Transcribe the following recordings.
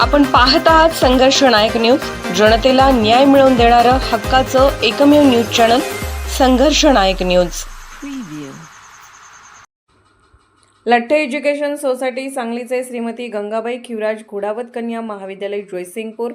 आपण पाहत आहात संघर्ष नायक न्यूज. जनतेला न्याय मिळवून देणारं हक्काचं एकमेव news channel Sangharsh Nayak news. Latthe education society सांगलीचे श्रीमती गंगाबाई खिवराज घोडावत कन्या महाविद्यालय जयसिंगपूर.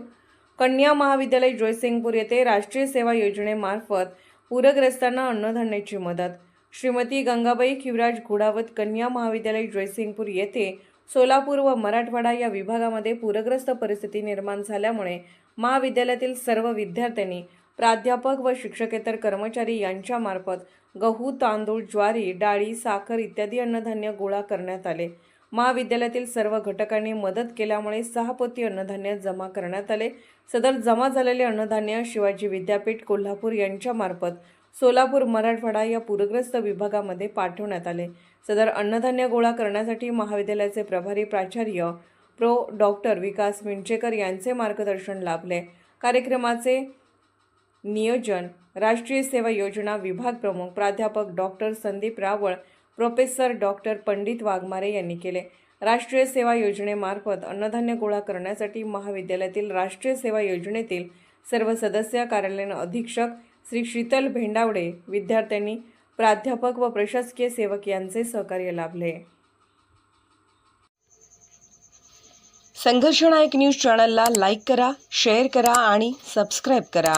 कन्या महाविद्यालय जयसिंगपूर येथे राष्ट्रीय सेवा योजनेमार्फत पूरग्रस्तांना अन्नधान्याची मदत. श्रीमती गंगाबाई खिवराज घोडावत कन्या महाविद्यालय जयसिंगपूर येथे सोलापूर व मराठवाडा या विभागामध्ये पूरग्रस्त परिस्थिती निर्माण झाल्यामुळे महाविद्यालयातील सर्व विद्यार्थ्यांनी प्राध्यापक व शिक्षकेतर कर्मचारी यांच्यामार्फत गहू तांदूळ ज्वारी डाळी साखर इत्यादी अन्नधान्य गोळा करण्यात आले. महाविद्यालयातील सर्व घटकांनी मदत केल्यामुळे सहा पोती अन्नधान्य जमा करण्यात आले. सदर जमा झालेले अन्नधान्य शिवाजी विद्यापीठ कोल्हापूर यांच्यामार्फत सोलापूर मराठवाडा या पूरग्रस्त विभागामध्ये पाठवण्यात आले. सदर अन्नधान्य गोळा करण्यासाठी महाविद्यालयाचे प्रभारी प्राचार्य प्रो. डॉक्टर विकास विंचेकर यांचे मार्गदर्शन लाभले. कार्यक्रमाचे नियोजन राष्ट्रीय सेवा योजना विभाग प्रमुख प्राध्यापक doctor Sandeep Raval professor doctor Pandit Waghmare यांनी केले. राष्ट्रीय सेवा योजनेमार्फत अन्नधान्य गोळा करण्यासाठी महाविद्यालयातील राष्ट्रीय सेवा योजनेतील सर्व सदस्य कार्यालयीन अधीक्षक श्री शीतल भेंडावडे विद्यार्थ्यांनी प्राध्यापक व प्रशासकीय सेवक यांचे सहकार्य लाभले. संघर्षनायक न्यूज चॅनलला लाईक करा शेअर करा आणि सबस्क्राईब करा.